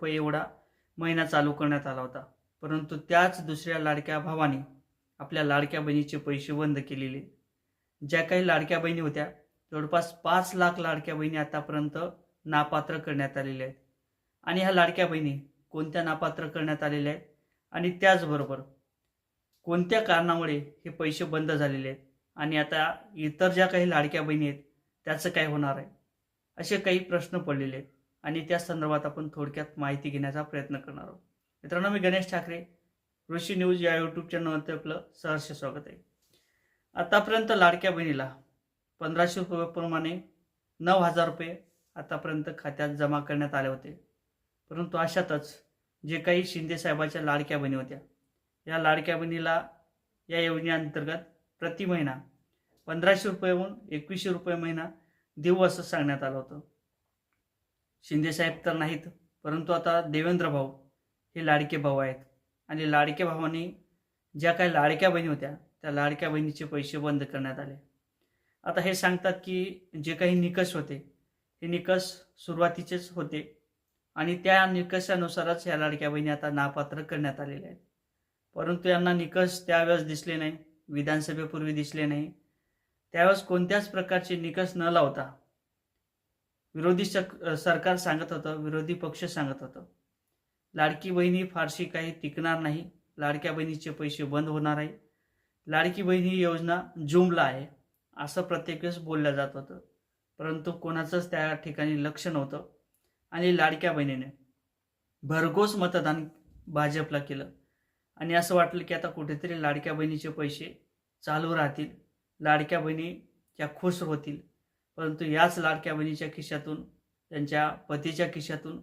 रुपये एवढा महिना चालू करण्यात आला होता. परंतु त्याच दुसऱ्या लाडक्या भावाने आपल्या लाडक्या बहिणीचे पैसे बंद केलेले. ज्या काही लाडक्या बहिणी होत्या जवळपास पाच लाख लाडक्या बहिणी आतापर्यंत नापात्र करण्यात आलेल्या आहेत. आणि ह्या लाडक्या बहिणी कोणत्या नापात्र करण्यात आलेल्या आहेत? आणि त्याचबरोबर कोणत्या कारणामुळे हे पैसे बंद झालेले आहेत? आणि आता इतर ज्या काही लाडक्या बहिणी आहेत त्याचं काय होणार आहे? असे काही प्रश्न पडलेले आहेत. आणि त्या संदर्भात आपण थोडक्यात माहिती घेण्याचा प्रयत्न करणार आहोत. मित्रांनो मी गणेश ठाकरे ऋषी न्यूज या यूट्यूब चॅनलवरती आपलं सहर्ष स्वागत आहे. आतापर्यंत लाडक्या बहिणीला पंधराशे रुपयाप्रमाणे नऊ हजार रुपये आतापर्यंत खात्यात जमा करण्यात आले होते. परंतु अशातच जे काही शिंदेसाहेबाच्या लाडक्या बहिणी होत्या या लाडक्या बहिणीला या योजनेअंतर्गत प्रति महिना पंधराशे रुपयेहून एकवीसशे रुपये महिना देऊ असं सांगण्यात आलं होतं. शिंदेसाहेब तर नाहीत परंतु आता देवेंद्र भाऊ हे लाडके भाऊ आहेत. आणि लाडक्या भावाने ज्या काही लाडक्या बहिणी होत्या त्या लाडक्या बहिणीचे पैसे बंद करण्यात आले. आता हे सांगतात की जे काही निकष होते हे निकष सुरुवातीचेच होते. आणि त्या निकषानुसारच ह्या लाडक्या बहिणी आता नापात्र करण्यात आलेल्या आहेत. परंतु यांना निकष त्यावेळेस दिसले नाही विधानसभेपूर्वी दिसले नाही. त्यावेळेस कोणत्याच प्रकारचे निकष न लावता विरोधी सरकार सांगत होतं विरोधी पक्ष सांगत होतं. लाडकी बहिणी फारशी काही टिकणार नाही. लाडक्या बहिणीचे पैसे बंद होणार आहे. लाडकी बहीण ही योजना जुमला आहे असं प्रत्येक वेळेस बोललं जात होतं. परंतु कोणाचंच त्या ठिकाणी लक्ष नव्हतं. आणि लाडक्या बहिणीने भरघोस मतदान भाजपला केलं. आणि असं वाटलं की आता कुठेतरी लाडक्या बहिणीचे पैसे चालू राहतील. लाडक्या बहिणी त्या खुश होतील. परंतु याच लाडक्या बहिणीच्या खिशातून त्यांच्या पतीच्या खिशातून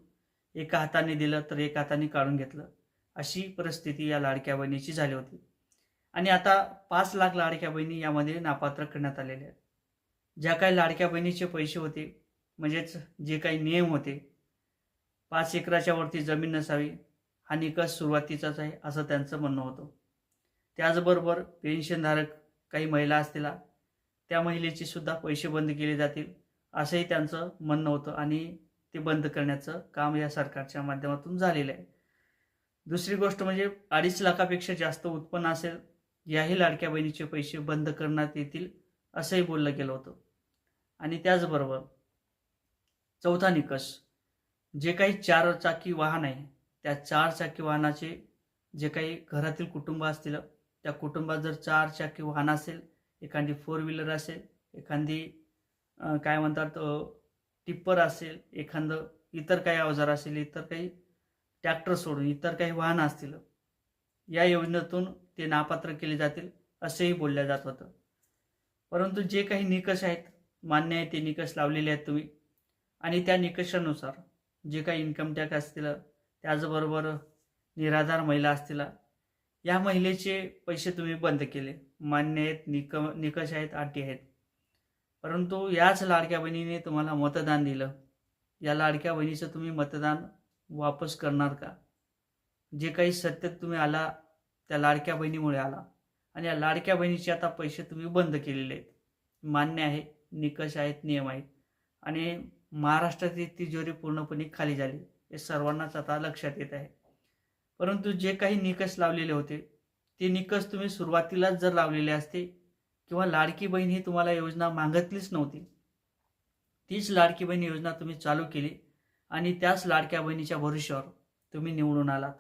एका हाताने दिलं तर एका हाताने काढून घेतलं. अशी परिस्थिती या लाडक्या बहिणीची झाली होती. आणि आता पाच लाख लाडक्या बहिणी यामध्ये नापात्र करण्यात आलेल्या आहेत. ज्या काही लाडक्या बहिणीचे पैसे होते म्हणजेच जे काही नियम होते पाच एकराच्या वरती जमीन नसावी हा निकष सुरुवातीचाच आहे असं त्यांचं म्हणणं होतं. त्याचबरोबर पेन्शनधारक काही महिला असतील त्या महिलेचे सुद्धा पैसे बंद केले जातील असंही त्यांचं म्हणणं होतं आणि ते बंद करण्याचं काम या सरकारच्या माध्यमातून झालेलं आहे. दुसरी गोष्ट म्हणजे अडीच लाखापेक्षा जास्त उत्पन्न असेल याही लाडक्या बहिणीचे पैसे बंद करण्यात येतील असंही बोललं गेलं होतं. आणि त्याचबरोबर चौथा निकष जे काही चार चाकी वाहन आहे त्या चार चाकी वाहनाचे जे काही घरातील कुटुंब असतील त्या कुटुंबात जर चार चाकी वाहन असेल एखादी फोर व्हीलर असेल एखादी काय म्हणतात टिप्पर असेल एखादं इतर काही अवजार असेल इतर काही ट्रॅक्टर सोडून इतर काही वाहनं असतील या योजनेतून ते नापात्र केले जातील असेही बोलल्या जात होतं. परंतु जे काही निकष आहेत मान्य आहे ते निकष लावलेले आहेत तुम्ही. आणि त्या निकषानुसार जे काही इन्कम टॅक्स असतील त्याचबरोबर निराधार महिला असतील या महिलेचे पैसे तुम्ही बंद केले. मान्य आहेत निक निकष आहेत अटी आहेत. परंतु याच लाडक्या बहिणीने तुम्हाला मतदान दिलं. या लाडक्या बहिणीचं तुम्ही मतदान वापस करणार का? जे काही सत्य तुम्ही आला त्या लाडक्या बहिणीमुळे आला. आणि या लाडक्या बहिणीचे आता पैसे तुम्ही बंद केलेले आहेत. मान्य आहे निकष आहेत नियम आहेत. आणि महाराष्ट्राची तिजोरी पूर्णपणे खाली झाली. हे सर्वांनाच आता लक्षात येत आहे. परंतु जे काही निकष लावलेले होते ते निकष तुम्ही सुरुवातीलाच जर लावलेले असते किंवा लाडकी बहीण ही तुम्हाला योजना मागतलीच नव्हती. तीच लाडकी बहीण योजना तुम्ही चालू केली आणि त्याच लाडक्या बहिणीच्या भरोश्यावर तुम्ही निवडून आलात.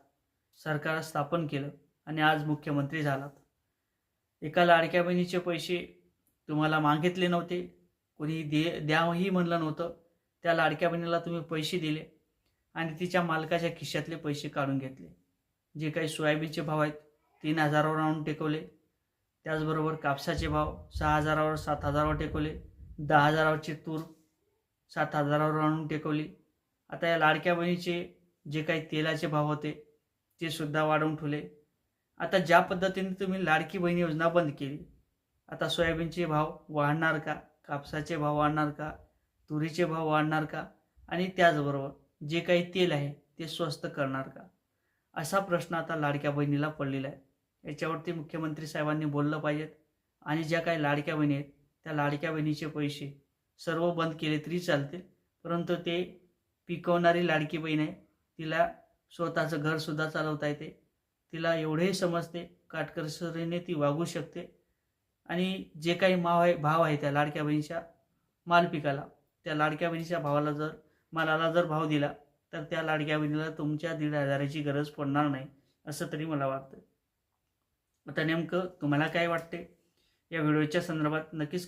सरकार स्थापन केलं आणि आज मुख्यमंत्री झालात. एका लाडक्या बहिणीचे पैसे तुम्हाला मागितले नव्हते. कोणी दे द्यावंही म्हणलं नव्हतं. त्या लाडक्या बहिणीला तुम्ही पैसे दिले आणि तिच्या मालकाच्या खिशातले पैसे काढून घेतले. जे काही सोयाबीनचे भाव आहेत तीन हजारावर आणून टेकवले. त्याचबरोबर कापसाचे भाव सहा हजारावर सात हजारावर टेकवले. दहा हजारावरची तूर सात हजारावर आणून टेकवली. आता या लाडक्या बहिणीचे जे काही तेलाचे भाव होते ते सुद्धा वाढवून ठेवले. आता ज्या पद्धतीने तुम्ही लाडकी बहीण योजना बंद केली आता सोयाबीनचे भाव वाढणार का? कापसाचे भाव वाढणार का? तुरीचे भाव वाढणार का? आणि त्याचबरोबर जे काही तेल आहे ते स्वस्त करणार का? असा प्रश्न आता लाडक्या बहिणीला पडलेला आहे. याच्यावरती मुख्यमंत्री साहेबांनी बोललं पाहिजेत आणि ज्या काही लाडक्या बहिणी आहेत त्या लाडक्या बहिणीचे पैसे सर्व बंद केले तरी चालतील. परंतु ते पिकवणारी लाडकी बहीण आहे तिला स्वतःचं घरसुद्धा चालवता येते. तिला एवढेही समजते काटकसरीने ती वागू शकते. आणि जे काही माव आहे भाव आहे त्या लाडक्या बहिणीच्या माल पिकाला त्या लाडक्या बहिणीच्या भावाला जर मालाला जर भाव दिला तर त्या लाडक्या बहिणीला तुमच्या दीड हजाराची गरज पडणार नाही असं तरी मला वाटतं. आता नेमकं तुम्हाला काय वाटते? या व्हिडिओच्या संदर्भात नक्कीच